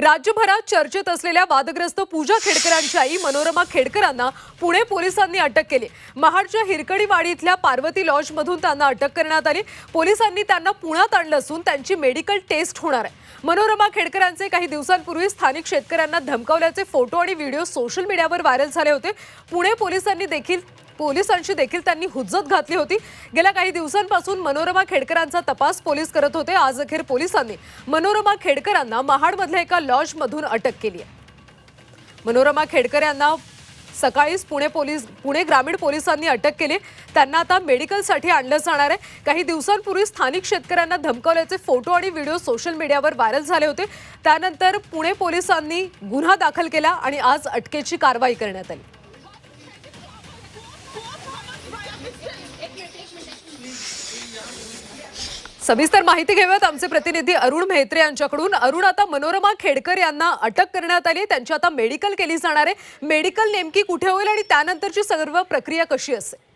राज्यभरात चर्चेत असलेल्या वादग्रस्त पूजा खेडकरांची आई मनोरमा खेडकरांना पुणे पोलिसांनी अटक केली. महाडच्या हिरकडीवाडी इथल्या पार्वती लॉजमधून त्यांना अटक करण्यात आली. पोलिसांनी त्यांना पुण्यात आणलं असून त्यांची मेडिकल टेस्ट होणार आहे. मनोरमा खेडकरांचे काही दिवसांपूर्वी स्थानिक शेतकऱ्यांना धमकावल्याचे फोटो आणि व्हिडिओ सोशल मीडियावर व्हायरल झाले होते. पुणे पोलिसांनी देखील पोलिसांशी देखील त्यांनी हुज्जत घातली होती. गेल्या काही दिवसांपासून मनोरमा खेडकरांचा तपास पोलीस करत होते. आज अखेर पोलिसांनी मनोरमा खेडकरांना महाडमधल्या एका लॉजमधून अटक केली आहे. मनोरमा खेडकर यांना सकाळीच पुणे पोलीस पुणे ग्रामीण पोलिसांनी अटक केली. त्यांना आता मेडिकलसाठी आणलं जाणार आहे. काही दिवसांपूर्वी स्थानिक शेतकऱ्यांना धमकावल्याचे फोटो आणि व्हिडिओ सोशल मीडियावर व्हायरल झाले होते. त्यानंतर पुणे पोलिसांनी गुन्हा दाखल केला आणि आज अटकेची कारवाई करण्यात आली. सविस्तर माहिती घेऊयात. आमचे प्रतिनिधी अरुण म्हेत्रे यांच्याकडून. अरुण आता मनोरमा खेडकर यांना अटक करण्यात आली त्यांची आता मेडिकल केली जाणार आहे. मेडिकल नेमकी कुठे होईल आणि त्यानंतरची सर्व प्रक्रिया कशी असेल?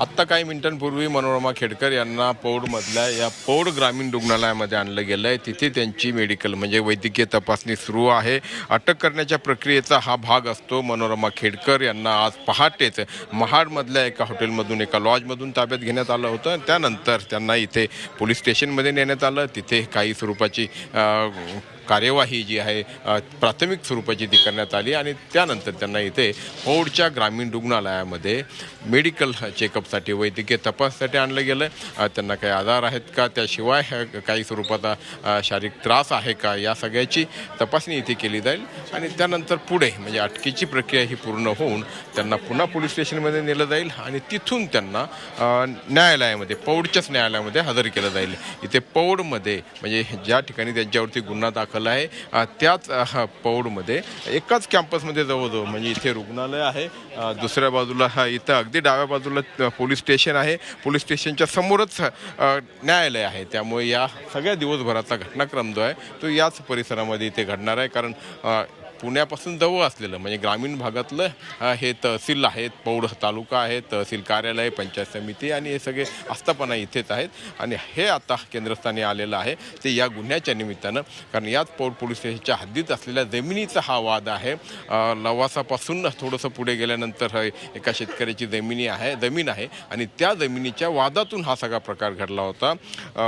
आत्ता काही मिनिटांपूर्वी मनोरमा खेडकर यांना पौडमधल्या या पौड ग्रामीण रुग्णालयामध्ये आणलं गेलं आहे तिथे त्यांची मेडिकल म्हणजे वैद्यकीय तपासणी सुरू आहे. अटक करण्याच्या प्रक्रियेचा हा भाग असतो. मनोरमा खेडकर यांना आज पहाटेच महाडमधल्या एका हॉटेलमधून एका लॉजमधून ताब्यात घेण्यात आलं होतं. त्यानंतर त्यांना इथे पोलीस स्टेशनमध्ये नेण्यात आलं. तिथे काही स्वरूपाची कार्यवाही जी आहे प्राथमिक स्वरूपाची ती करण्यात आली आणि त्यानंतर त्यांना इथे पौडच्या ग्रामीण रुग्णालयामध्ये मेडिकल चेकअपसाठी वैद्यकीय तपाससाठी आणलं गेलं. त्यांना काही आजार आहेत का? त्याशिवाय काही स्वरूपाचा शारीरिक त्रास आहे का? या सगळ्याची तपासणी इथे केली जाईल आणि त्यानंतर पुढे म्हणजे अटकेची प्रक्रिया ही पूर्ण होऊन त्यांना पुन्हा पोलीस स्टेशनमध्ये नेलं जाईल आणि तिथून त्यांना न्यायालयामध्ये पौडच्याच न्यायालयामध्ये हजर केलं जाईल. इथे पौडमध्ये म्हणजे ज्या ठिकाणी त्यांच्यावरती गुन्हा दाखल आहे. त्याच पौडमध्ये एकाच कॅम्पसमध्ये जवळजवळ म्हणजे इथे रुग्णालय आहे. दुसऱ्या बाजूला हा इथं अगदी डाव्या बाजूला पोलीस स्टेशन आहे. पोलीस स्टेशनच्या समोरच न्यायालय आहे. त्यामुळे या सगळ्या दिवसभराचा घटनाक्रम जो आहे तो याच परिसरामध्ये इथे घडणार आहे. कारण पुण्यापासून जवळ असलेलं म्हणजे ग्रामीण भागातलं हे तहसील आहेत पौड तालुका आहे तहसील कार्यालय पंचायत समिती आणि हे सगळे आस्थापना इथेच आहेत. आणि हे आता केंद्रस्थानी आलेलं आहे ते या गुन्ह्याच्या निमित्तानं कारण याच पौड पोलीस स्टेशनच्या हद्दीत असलेल्या जमिनीचा हा वाद आहे. लवासापासून थोडंसं पुढे गेल्यानंतर एका शेतकऱ्याची जमिनी आहे जमीन आहे. आणि त्या जमिनीच्या वादातून हा सगळा प्रकार घडला होता.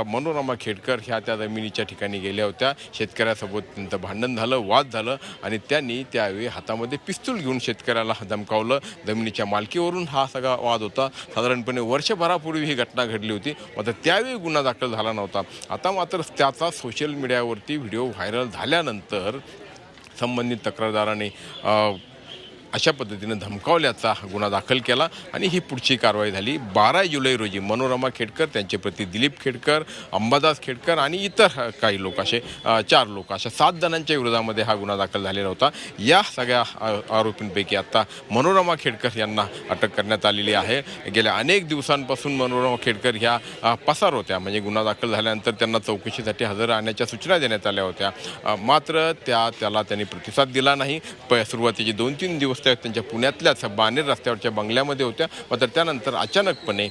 मनोरमा खेडकर ह्या त्या जमिनीच्या ठिकाणी गेल्या होत्या. शेतकऱ्यासोबत त्यांचं भांडण झालं वाद झालं आणि त्यांनी त्यावेळी हातामध्ये पिस्तूल घेऊन शेतकऱ्याला धमकावलं जमिनीच्या मालकीवरून हा सगळा वाद होता. साधारणपणे वर्षभरापूर्वी ही घटना घडली होती. मात्र त्यावेळी गुन्हा दाखल झाला नव्हता. आता मात्र त्याचा सोशल मीडियावरती व्हिडिओ व्हायरल झाल्यानंतर संबंधित तक्रारदाराने अशा पद्धतीनं धमकावल्याचा गुन्हा दाखल केला आणि ही पुढची कारवाई झाली. बारा जुलै रोजी मनोरमा खेडकर त्यांचे पती दिलीप खेडकर अंबादास खेडकर आणि इतर काही लोक असे चार लोक अशा सात जणांच्या विरोधामध्ये हा गुन्हा दाखल झालेला होता. या सगळ्या आरोपींपैकी आता मनोरमा खेडकर यांना अटक करण्यात आलेली आहे. गेल्या अनेक दिवसांपासून मनोरमा खेडकर ह्या पसार होत्या. म्हणजे गुन्हा दाखल झाल्यानंतर त्यांना चौकशीसाठी हजर राहण्याच्या सूचना देण्यात आल्या होत्या. मात्र त्या त्याला त्यांनी प्रतिसाद दिला नाही. प सुरुवातीचे दोन तीन दिवस त्या त्यांच्या पुण्यातल्याच बानेर रस्त्यावरच्या बंगल्यामध्ये होत्या. मात्र त्यानंतर अचानकपणे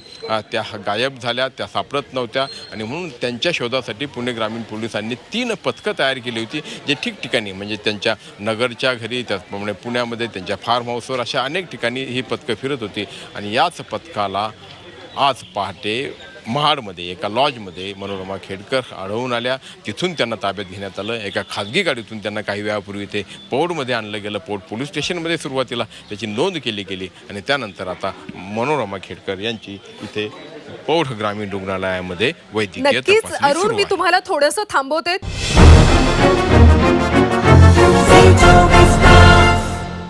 त्या गायब झाल्या त्या सापडत नव्हत्या. आणि म्हणून त्यांच्या शोधासाठी पुणे ग्रामीण पोलिसांनी तीन पथकं तयार केली होती जे ठिकठिकाणी म्हणजे त्यांच्या नगरच्या घरी त्याचप्रमाणे पुण्यामध्ये त्यांच्या फार्म हाऊसवर अशा अनेक ठिकाणी ही पथकं फिरत होती. आणि याच पथकाला आज पहाटे महाडमध्ये एका लॉजमध्ये मनोरमा खेडकर आढळून आल्या. तिथून त्यांना ताब्यात घेण्यात आलं. एका खाजगी गाडीतून त्यांना काही वेळापूर्वी ते पौडमध्ये आणलं गेलं. पौड पोलीस स्टेशनमध्ये सुरुवातीला त्याची नोंद केली गेली आणि त्यानंतर आता मनोरमा खेडकर यांची इथे पौढ ग्रामीण रुग्णालयामध्ये वैद्यकीय नक्कीच. अरुण मी. तुम्हाला थोडंसं थांबवते.